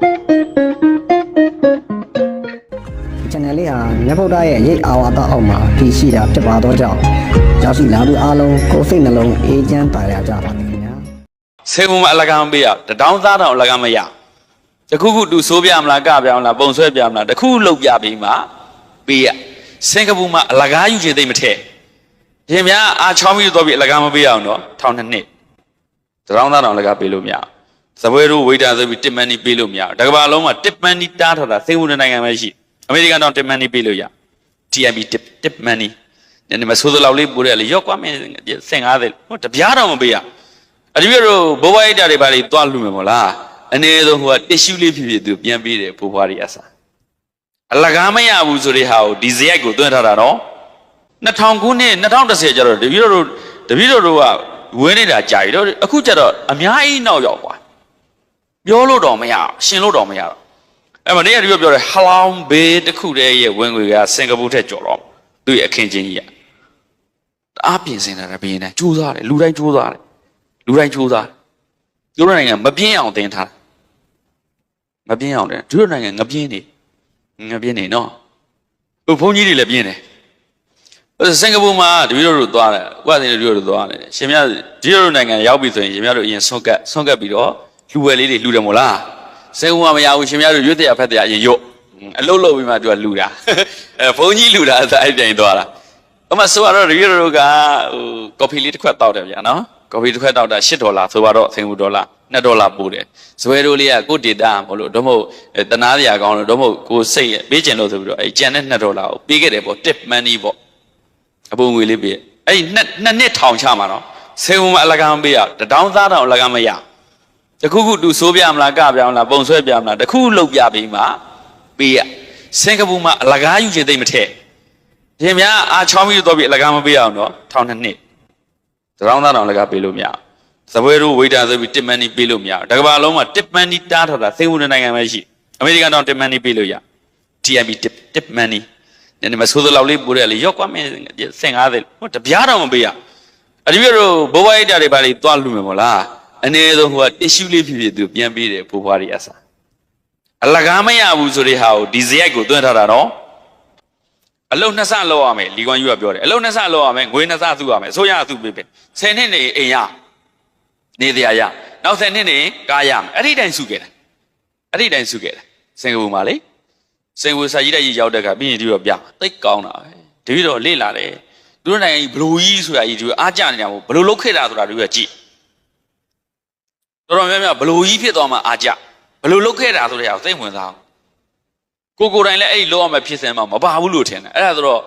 ဒီ channel လေးဟာမြတ်ဗုဒ္ဓရဲ့ရိတ်အာဝါဒအောက်မှာတည်ရှိတာဖြစ်ပါတော့ကြောင့်ရောက်ရှိလာသူအားလုံးကိုယ်စိတ်နှလုံးအေးချမ်းပါရကြပါစေခင်ဗျာဆေးဘုံမှာအလကားမပေးရတတောင်းသားတောင်အလကားမရတခုခုတူဆိုးပြမလားကပြမလားပုံဆွဲပြမလားတခုလုတ်ပြပြီးမှပေးရစင်ကာပူမှာအလကားယူခြင်းသိမ့်မထည့်ရင်များအာချောင်းပြီးတော့ပြီးအလကားမပေးရအောင်တော့ထောင်နှစ်နှစ်တတောင်းသားတောင်အလကားပေးလို့မရဘူး သပွဲတို့ဝိတာဆိုပြီးတစ်မန်နီပေးလို့မရဘူးတကဘာလုံးမှာတစ်မန်နီတားထားတာသေဘူးနိုင်ငံပဲရှိအမေရိကန်တော့တစ်မန်နီပေးလို့ရ TMB တစ်တစ်မန်နီညနေမဆိုးသလောက်လေးပို့တယ်လေရော့ကွာမင်း50ဟိုတပြားတော့မပေးရအဒီပြတို့ဘိုးဘွားအိတ်တာတွေပါလေတွားလူမယ်မို့လားအနေဆုံးဟိုကတစ်ရှူးလေးဖြစ်ဖြစ်သူပြန်ပေးတယ်ဘိုးဘွားတွေအစားအလကားမရဘူးဆိုတဲ့ဟာကိုဒီဇယိုက်ကိုသွင်းထားတာတော့2000ခုနှစ်2010ကျတော့တပည့်တော်တို့တပည့်တော်တို့ကဝင်းနေတာကြာပြီတော့အခုကျတော့အများကြီးနောက်ရောက်သွား ပြောလို့တော့မရအောင်ရှင်လို့တော့မရတော့အဲ့မနေ့ကတပည့်တော်ပြောတယ်ဟလောင်ဘေးတစ်ခုတည်းရဲ့ဝင်ငွေကစင်ကာပူထက်ကျော်တော့သူ့ရဲ့အခင်းချင်းကြီးကတအားပြင်ဆင်တာတဘင်းနဲ့ကြိုးစားတယ်လူတိုင်းကြိုးစားတယ်လူတိုင်းကြိုးစားသူတို့နိုင်ငံမပြင်းအောင်တင်ထားမပြင်းအောင်တယ်သူတို့နိုင်ငံငပြင်းနေငပြင်းနေနော်ဟိုဘုန်းကြီးတွေလည်းပြင်းတယ်ဟိုစင်ကာပူမှာတပည့်တော်တို့သွားတယ်ဥပဒေတပည့်တော်တို့သွားတယ်ရှင်မြတ်ဒီတို့နိုင်ငံရောက်ပြီဆိုရင်ရှင်မြတ်တို့အရင်ဆွန့်ကတ်ဆွန့်ကတ်ပြီးတော့ လူဝယ်လေးတွေလှူတယ်မို့လားစင်ကာပူမှာမရဘူးရှင်မြတ်တို့ရွတ်တဲ့ဖက်တဲ့အရင်ရွတ်အလုတ်လုတ်ပြီးမှသူကလှူတာအဲဘုန်းကြီးလှူတာအဲ့ဒါအဲ့တိုင်သွားတာအမဆိုတော့ရီရိုကဟိုကော်ဖီလေးတစ်ခွက်တောက်တယ်ဗျာနော်ကော်ဖီတစ်ခွက်တောက်တာ10ဒေါ်လာဆိုတော့ဆင်ဘူးဒေါ်လာ2ဒေါ်လာပို့တယ်ဇွဲတို့လေးကကိုဒေတာမလို့တော့မဟုတ်တနာစရာကောင်းလို့တော့မဟုတ်ကိုစိတ်ပေးကျင်လို့ဆိုပြီးတော့အဲကျန်တဲ့2ဒေါ်လာကိုပေးခဲ့တယ်ပေါ့ tip money ပေါ့အပုံငွေလေးပေးအဲ့ဒီနှစ်နှစ်နှစ်ထောင်ချမှာနော်ဆင်ဘူးမအလကားမပေးရတတောင်းသားတောင်အလကားမရ တခုခုတူဆိုးပြမလားကပြမလားပုံဆွဲပြမလားတခုလုတ်ပြပြီးမှပေးရစင်ကာပူမှာအလကားယူခြင်းသိမ့်မထည့်ရင်များအာချောင်းပြီးတော့ပြီးအလကားမပေးအောင်တော့ထောင်နှစ်နှစ်တရောင်းသားတောင်အလကားပေးလို့မရဘူးသပွဲတို့ဝိတာဆိုပြီးတစ်မန်နီပေးလို့မရဘူးတကဘာလုံးမှာတစ်မန်နီတားထားတာသေဘူးနိုင်ငံပဲရှိအမေရိကန်တော့တစ်မန်နီပေးလို့ရ TMB တစ်တစ်မန်နီညနေမဆိုးသလောက်လေးပို့တယ်လေရော့ကွာမင်း50ဟိုတပြားတော့မပေးရအဒီပြတို့ဘိုးဘွားအိတ်တာတွေပါလေတွားလူမယ်မို့လား အနေဆုံးဟိုကတစ်ရှူးလေးဖြစ်ဖြစ်သူပြန်ပေးတယ်ဘိုးဘွားတွေအစားအလကားမရဘူးဆိုတဲ့ဟာကိုဒီဇယိုက်ကိုသွင်းထားတာတော့အလုံးနှစ်ဆလောက်ရမယ်လီကွန်ယူကပြောတယ်အလုံးနှစ်ဆလောက်ရမယ်ငွေနှစ်ဆစုရမယ်အစိုးရအစုပေးပဲ10နှစ်နေအိမ်ရနေတရားရနောက်10နှစ်နေကားရမယ်အဲ့ဒီတိုင်းစုခဲ့တယ်အဲ့ဒီတိုင်းစုခဲ့တယ်စင်ကာပူမှာလေစင်ကာပူစာကြီးတဲ့ကြီးရောက်တဲ့ကပြီးရင်ဒီတော့ပြသိတ်ကောင်းတာပဲတပည့်တော်လေ့လာတယ်သူတို့နိုင်ငံကြီးဘလူကြီးဆိုတာကြီးဒီအားကြနေတာမဟုတ်ဘလူလုတ်ခဲ့တာဆိုတာတို့ကကြည့် တော်တော်များများဘလူကြီးဖြစ်သွားမှအားကြဘလူလုတ်ခဲ့တာဆိုတဲ့ဟာကိုသိဝင်စားအောင်ကိုကိုယ်တိုင်လည်းအဲ့ဒီလောရမယ်ဖြစ်စင်မှာမပါဘူးလို့ထင်တယ်အဲ့ဒါဆိုတော့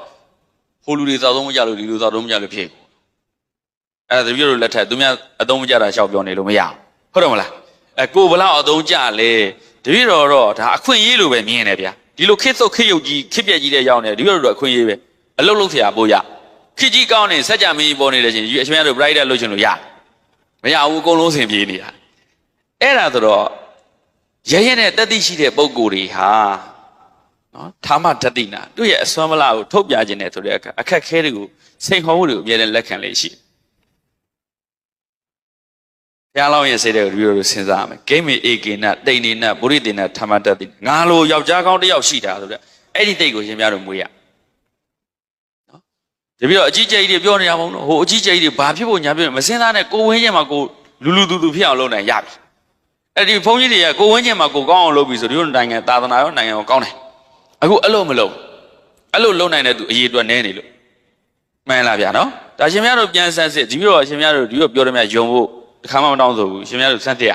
ဟိုလူတွေသာသုံးမကြလို့ဒီလူသာသုံးမကြလို့ဖြစ်ကုန်အဲ့ဒါတပည့်တို့လက်ထက်သူများအသုံးမကြတာရှောက်ပြောနေလို့မရဘူးဟုတ်တယ်မလားအဲကိုဘလောက်အသုံးကြလဲတပည့်တော်တော့ဒါအခွင့်အရေးလိုပဲမြင်တယ်ဗျာဒီလိုခစ်စုတ်ခစ်ယုတ်ကြီးခစ်ပြက်ကြီးတဲ့ရောက်နေတပည့်တော်တို့အခွင့်အရေးပဲအလုတ်လုတ်ဆရာပို့ရခစ်ကြီးကောင်းနေစက်ကြမင်းပေါ်နေတယ်ချင်းယူအချင်းတို့ bright လုတ်ချင်လို့ရမရဘူးအကုန်လုံးဆင်ပြေးနေတာ အဲ့ဒါဆိုတော့ရဲရဲနဲ့တက်သိရှိတဲ့ပုံကိုယ်တွေဟာနော်ထာမတတိနာသူ့ရဲ့အစွမ်းမလားကိုထုတ်ပြခြင်းနဲ့ဆိုတဲ့အခါအခက်ခဲတွေကိုစိန်ခေါ်မှုတွေကိုအမြဲတမ်းလက်ခံလေရှိဘုရားလောင်းရဲ့စိတ်တွေကိုဒီလိုလိုစဉ်းစားရမယ်ဂိမ်းမီအေကေနတိန်နေနဗုရိတေနထာမတတိငါလိုယောက်ျားကောင်းတစ်ယောက်ရှိတာဆိုတဲ့အဲ့ဒီတိတ်ကိုရှင်များတို့မွေးရနော်တပြီးတော့အကြီးကျယ်ကြီးတွေပြောနေရမအောင်နော်ဟိုအကြီးကျယ်ကြီးတွေဘာဖြစ်ဖို့ညာဖြစ်မစင်းသားနဲ့ကိုဝင်းချင်းမှာကိုလူလူသူသူဖြစ်အောင်လုပ်နိုင်ရပြီ အဲ့ဒီဘုန်းကြီးတွေကကိုဝင်းချင်းမှာကိုကောင်းအောင်လုပ်ပြီဆိုဒီလိုနိုင်ငံသာသနာရောနိုင်ငံရောကောင်းတယ်အခုအဲ့လိုမလုပ်အဲ့လိုလုပ်နိုင်တဲ့သူအရေးအတွက်နည်းနေလို့မှန်လားဗျာနော်ဒါရှင်များတို့ပြန်ဆန်းစစ်ဒီပြီးတော့ရှင်များတို့ဒီတော့ပြောတယ်များယုံဖို့တစ်ခါမှမတောင်းဆိုဘူးရှင်များတို့စမ်းသစ်ရ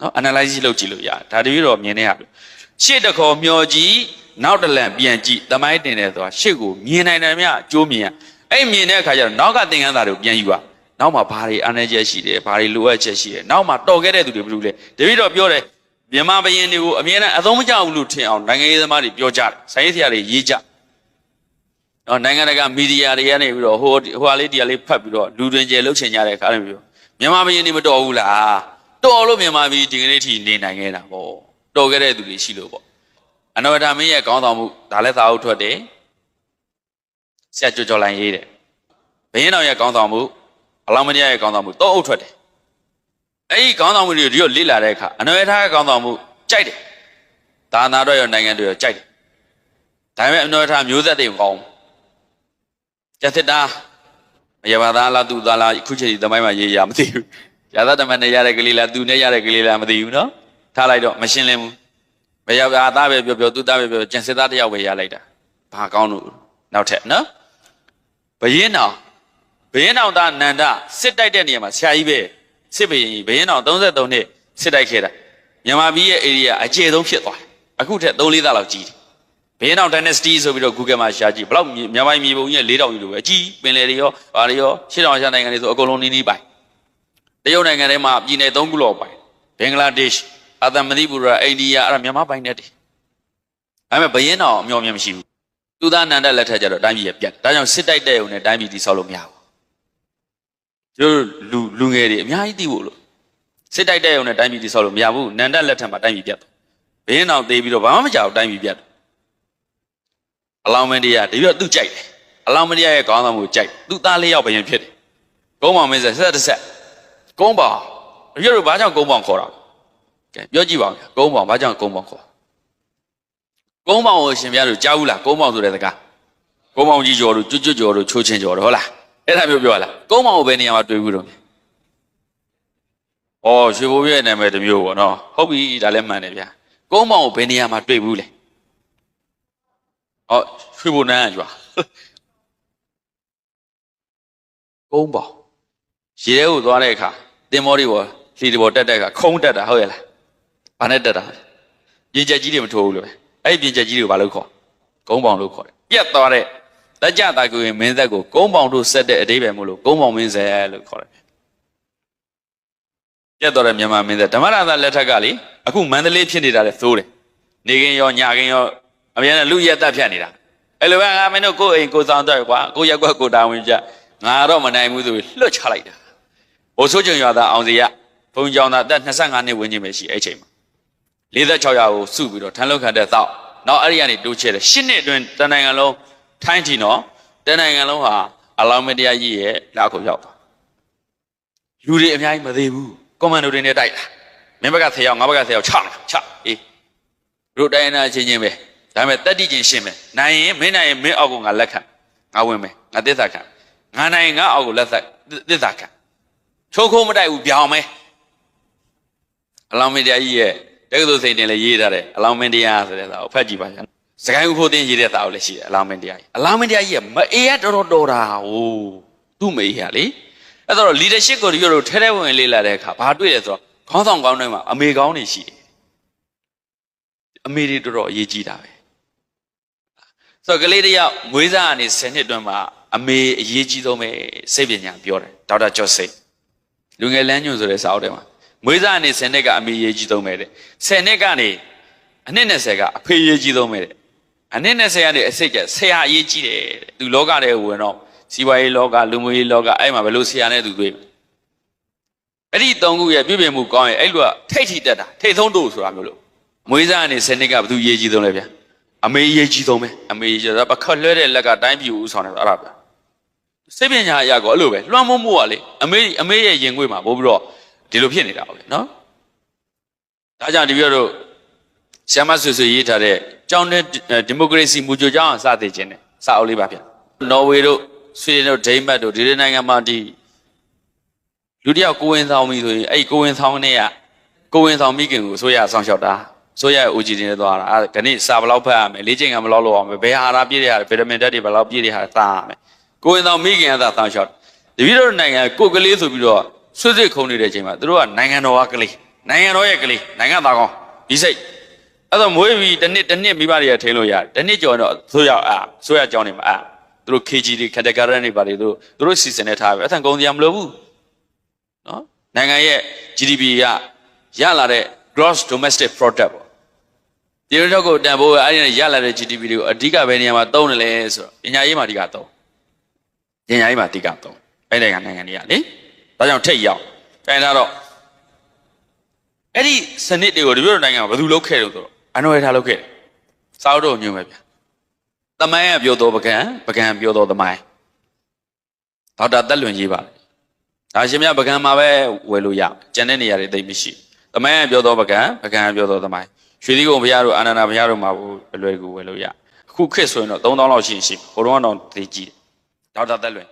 နော် analysis လုပ်ကြည့်လို့ရဒါတပြီးတော့မြင်နေရပြီရှေ့တစ်ခေါ်မျောကြည့်နောက်တစ်လန့်ပြန်ကြည့်သမိုင်းတင်တယ်ဆိုတာရှေ့ကိုမြင်နိုင်တယ်မြကြိုးမြင်ရအဲ့မြင်တဲ့အခါကျတော့နောက်ကသင်္ကန်းသားတွေကိုပြန်ယူရ နောက်မှာဘာတွေအားနည်းချက်ရှိတယ်ဘာတွေလိုအပ်ချက်ရှိတယ်နောက်မှာတော်ခဲ့တဲ့သူတွေဘယ်လိုလဲတပြီးတော့ပြောတယ်မြန်မာဘရင်တွေကိုအမြဲတမ်းအသုံးမကျဘူးလို့ထင်အောင်နိုင်ငံရေးသမားတွေပြောကြတယ်။ဆိုင်ရေးဆရာတွေရေးကြ။နော်နိုင်ငံတကာမီဒီယာတွေကနေပြီးတော့ဟိုဟိုဟာလေးဒီဟာလေးဖတ်ပြီးတော့လူတွင်ကျယ်လှုပ်ချင်ကြတဲ့အခါတွေပြောမြန်မာဘရင်တွေမတော်ဘူးလား။တော်လို့မြန်မာပြည်ဒီကနေ့ထိနေနိုင်ခဲ့တာပေါ့။တော်ခဲ့တဲ့သူတွေရှိလို့ပေါ့။အနောဒမင်းရဲ့ကောင်းဆောင်မှုဒါလည်းသာအုပ်ထွက်တယ်။ဆရာကြော်ကြော်လိုင်းရေးတယ်။ဘရင်တော်ရဲ့ကောင်းဆောင်မှု အလောင်းမတရားရဲ့ကောင်းဆောင်မှုတော့အုပ်ထွက်တယ်။အဲ့ဒီကောင်းဆောင်မှုတွေကိုဒီလိုလေ့လာတဲ့အခါအနွယ်ထားကောင်းဆောင်မှုကြိုက်တယ်ဒါနာတော့ရောနိုင်ငံတွေရောကြိုက်တယ်ဒါပေမဲ့အနော်ထားမျိုးသက်တွေမကောင်းဘူးကျက်စစ်တာမရပါသားလားသူသားလားအခုချိန်ဒီသမိုင်းမှာရေးရမသိဘူးရာသတမန်နဲ့ရတဲ့ကလေးလားသူနဲ့ရတဲ့ကလေးလားမသိဘူးနော်ထားလိုက်တော့မရှင်းလင်းဘူးမရပါသားပဲပြောပြောသူသားပဲပြောပြောကျက်စစ်သားတစ်ယောက်ပဲရလိုက်တာဘာကောင်းလို့နောက်ထပ်နော်ဘယင်းတော် ဘယင်းတော်သားနန္ဒစစ်တိုက်တဲ့နေရာမှာဆရာကြီးပဲစစ်ဘယင်းကြီးဘယင်းတော်33နှစ်စစ်တိုက်ခဲ့တာမြန်မာပြည်ရဲ့ area အကျယ်ဆုံးဖြစ်သွားတယ်အခုထက်3-4သားလောက်ကြီးတယ်ဘင်းအောင် dynasty ဆိုပြီးတော့ Google မှာရှာကြည့်ဘလောက်မြန်မာပြည်မြေပုံကြီးရဲ့၄တောင်ကြီးလိုပဲအကြီးပင်လယ်တွေရောဘာတွေရောရှစ်တောင်ရှာနိုင်ငံတွေဆိုအကုန်လုံးနီးနီးပိုင်တရုတ်နိုင်ငံထဲမှာပြည်နယ်၃ခုလောက်ပိုင်ဘင်္ဂလားဒေ့ရှ်အာသမတိပူရာအိန္ဒိယအဲ့ဒါမြန်မာပိုင်တဲ့တည်းဒါပေမဲ့ဘယင်းတော်အမျော်မြင်မရှိဘူးသူသားနန္ဒလက်ထက်ကျတော့တိုင်းပြည်ရပြတ်ဒါကြောင့်စစ်တိုက်တဲ့ုံနဲ့တိုင်းပြည်တည်ဆောက်လို့မရဘူး ကျို့လူလူငယ်တွေအများကြီးသိဖို့လို့စစ်တိုက်တဲ့ုံနဲ့တိုင်းပြည်တည်ဆောက်လို့မရဘူးနန္ဒလက်ထက်မှာတိုင်းပြည်ပြတ်ဘယင်းတော်သေးပြီးတော့ဘာမှမကြောက်တိုင်းပြည်ပြတ်အလောင်းမင်းတရားတပြည့်သူကြိုက်တယ်အလောင်းမင်းတရားရဲ့ကောင်းဆောင်မှုကြိုက်သူ့သားလေးယောက်ဘယင်ဖြစ်တယ်ကုန်းပေါင်မင်းဆက်ဆက်တစ်ဆက်ကုန်းပေါင်တပြည့်တို့ဘာကြောင့်ကုန်းပေါင်ခေါ်တာကဲပြောကြည့်ပါဦးကုန်းပေါင်ဘာကြောင့်ကုန်းပေါင်ခေါ်ကုန်းပေါင်ကိုရှင်ပြတို့ကြားဘူးလားကုန်းပေါင်ဆိုတဲ့စကားကုန်းပေါင်ကြီးကျော်တို့ကျွတ်ကျွတ်ကျော်တို့ချိုးချင်းကျော်တို့ဟုတ်လား အဲ့ဒါမျိုးပြောလားကုန်းပေါင်ကိုဘယ်နေရာမှာတွေ့ဘူးတော့ဩရွှေဘိုးရဲ့နာမည်တစ်မျိုးပေါ့နော်ဟုတ်ပြီဒါလည်းမှန်တယ်ဗျာကုန်းပေါင်ကိုဘယ်နေရာမှာတွေ့ဘူးလဲဟောရွှေဘုံနန်းကကျွာကုန်းပေါရေထဲကိုသွားတဲ့အခါတင်မောတွေပေါ်လီတွေပေါ်တက်တဲ့အခါခုံးတက်တာဟုတ်ရဲ့လားဘာနဲ့တက်တာပြင်ချက်ကြီးတွေမထိုးဘူးလို့ပဲအဲ့ဒီပြင်ချက်ကြီးတွေကိုဘာလို့ခေါ်ကုန်းပေါင်လို့ခေါ်တယ်ပြက်သွားတဲ့ လက်ကြတာကိုရင်မင်းသက်ကိုကုန်းပေါင်တို့ဆက်တဲ့အတိပ္ပယ်မို့လို့ကုန်းပေါင်မင်းဆက်လို့ခေါ်တယ်ပြက်သွားတဲ့မြန်မာမင်းသက်ဓမ္မရသာလက်ထက်ကလေအခုမန္တလေးဖြစ်နေတာလေသိုးတယ်နေကင်းရောညကင်းရောအမြန်နဲ့လူရက်တက်ဖြတ်နေတာအဲ့လိုပဲငါမင်းတို့ကိုယ်အိမ်ကိုယ်ဆောင်တော့ကွာကိုရက်ကွက်ကိုတာဝန်ကြငါတော့မနိုင်ဘူးဆိုပြီးလွတ်ချလိုက်တာဘိုလ်ဆိုးကျုံရွာသားအောင်စီရဘုံကြောင်သားအသက်25နှစ်ဝန်းကျင်ပဲရှိအဲ့ချိန်မှာ46ရာကိုစုပြီးတော့ထမ်းလောက်ခံတဲ့တော့နောက်အဲ့ဒီကနေတိုးချဲ့တယ်10နှစ်အတွင်းတန်နိုင်ငံလုံး ထိုင်းချီနော်တန်နိုင်ငံလုံးဟာအလောင်းမတရားကြီးရဲ့လက်ခုရောက်သွားလူတွေအများကြီးမသေးဘူးကွန်မန်ဒိုတွေနဲ့တိုက်တာမင်းဘက်က10ယောက်ငါဘက်က10ယောက်ချလာချအေးတို့တိုင်းနာချင်းချင်းပဲဒါပေမဲ့တတ္တိချင်းရှင်းမယ်နိုင်ရင်မင်းနိုင်ရင်မင်းအောက်ကိုငါလက်ခံငါဝင်မယ်ငါသစ္စာခံငါနိုင်ရင်ငါအောက်ကိုလက်သက်သစ္စာခံချိုးခိုးမတိုက်ဘူးပြောင်းမယ်အလောင်းမင်းတရားကြီးရဲ့တက္ကသိုလ်စိန်တင်လည်းရေးထားတယ်အလောင်းမင်းတရားဆိုတဲ့စာကိုဖတ်ကြည့်ပါဗျာ စကိုင်းဥဖို့တင်ရေးတဲ့စာကိုလည်းရှိတယ်အလောင်းမင်းတရားကြီးအလောင်းမင်းတရားကြီးကမအေးရတော်တော်တော်တာဟိုသူ့မအေးရလေအဲ့တော့ leadership ကိုတို့တို့ထဲထဲဝင်ဝင်လေးလာတဲ့အခါဘာတွေ့လဲဆိုတော့ခေါင်းဆောင်ကောင်းတွေမှာအမေကောင်းတွေရှိတယ်အမေတွေတော်တော်အရေးကြီးတာပဲဆိုတော့ကလေးတယောက်မွေးစားကနေ10နှစ်အတွင်းမှာအမေအရေးကြီးဆုံးပဲစိတ်ပညာပြောတယ်ဒေါက်တာကျော်စိတ်လူငယ်လမ်းညွှန်ဆိုတဲ့စာအုပ်ထဲမှာမွေးစားကနေ10နှစ်ကအမေအရေးကြီးဆုံးပဲတဲ့10နှစ်ကနေအနှစ်20ကအဖေအရေးကြီးဆုံးပဲတဲ့ အနှစ်20ကနေအစိတ်ကဆရာအရေးကြီးတယ်တဲ့သူလောကထဲဝင်တော့စီးပွားရေးလောကလူမှုရေးလောကအဲ့မှာဘယ်လိုဆရာနဲ့သူတွေ့အဲ့ဒီသုံးခုရဲ့ပြည့်ပြည့်မှုကောင်းရင်အဲ့လိုကထိတ်ထိတက်တာထိတ်ဆုံးတို့ဆိုတာမျိုးလို့မွေးစားကနေစနစ်ကဘယ်သူရေးကြီးဆုံးလဲဗျာအမေရေးကြီးဆုံးပဲအမေရေးကြီးတော့ပခတ်လွှဲတဲ့လက်ကတိုင်းပြည်ဦးဆောင်တယ်အဲ့ဒါပဲစိတ်ပညာအရာကောအဲ့လိုပဲလွှမ်းမိုးမှုကလေအမေအမေရဲ့ရင်ခွေးမှာပို့ပြီးတော့ဒီလိုဖြစ်နေတာပဲနော်ဒါကြောင့်ဒီပြောတော့ ဆ iam ဆွေဆွေရေးထားတဲ့ကြောင်းတဲ့ဒီမိုကရေစီမူကြိုကြောင်းအစသိခြင်းနဲ့စာအုပ်လေးပါဗျာနော်ဝေတို့ဆွေဒင်တို့ဒိန်းမတ်တို့ဒီလိုနိုင်ငံမှာဒီလူတယောက်ကိုဝင်ဆောင်ပြီဆိုရင်အဲ့ဒီကိုဝင်ဆောင်တဲ့ကကိုဝင်ဆောင်မိခင်ကိုဆိုရဆောင်လျှောက်တာဆိုရ OG တင်နေသွားတာအဲ့ဒါခဏစာဘယ်လောက်ဖတ်ရမလဲလေ့ကျင့်ကဘယ်လောက်လုပ်အောင်မလဲဘယ်ဟာရာပြည့်တဲ့ဟာဗီတာမင်ဓာတ်တွေဘယ်လောက်ပြည့်တဲ့ဟာသားရမယ်ကိုဝင်ဆောင်မိခင်ကသာဆောင်လျှောက်တပည့်တော်နိုင်ငံကိုကလေးဆိုပြီးတော့ဆွတ်စစ်ခုံနေတဲ့အချိန်မှာသူတို့ကနိုင်ငံတော်ကကလေးနိုင်ငံတော်ရဲ့ကလေးနိုင်ငံသားကောင်းဒီစိတ် အဲ့တော့မွေးပြီးတစ်နှစ်တစ်နှစ်မိဘတွေကထိန်းလို့ရတယ်တစ်နှစ်ကျော်တော့ဆိုရအားဆိုရကြောင်းနေမှာအာသူတို့ KG တွေ category တွေပါတယ်သူတို့သူတို့စီစဉ်နေထားပဲအထံကုန်စရာမလိုဘူးနော်နိုင်ငံရဲ့ GDP ကရလာတဲ့ gross domestic product ပေါ့ဒီလိုတော့ကိုတန်ဖိုးအဲ့ဒီနဲ့ရလာတဲ့ GDP တွေကိုအဓိကဘယ်နေရာမှာသုံးတယ်လဲဆိုတော့ပညာရေးမှာအဓိကသုံးပညာရေးမှာအဓိကသုံးအဲ့ဒီကနိုင်ငံတွေကလေဒါကြောင့်ထိတ်ရောက်အဲဒါတော့အဲ့ဒီစနစ်တွေကိုဒီလိုနိုင်ငံကဘယ်သူလုပ်ခဲ့တယ်ဆိုတော့ အနွယ်ထားလုပ်ခဲ့တယ်စာအုပ်တော့ညွှန်ပဲဗျာတမိုင်းကပြောတော့ပကံပကံပြောတော့တမိုင်းဒေါက်တာတက်လွင်ရေးပါတယ်ဒါရှင်မြပကံမှာပဲဝယ်လို့ရကျန်တဲ့နေရာတွေသိပ်မရှိတမိုင်းကပြောတော့ပကံပကံကပြောတော့တမိုင်းရွှေသီးကုံဘုရားတို့အာနန္ဒာဘုရားတို့မှာဘူးအလွယ်တကူဝယ်လို့ရအခုခေတ်ဆိုရင်တော့3000လောက်ရှိရင်ရှိဟိုတော့တော့သိကြည့်တယ်ဒေါက်တာသက်လွင်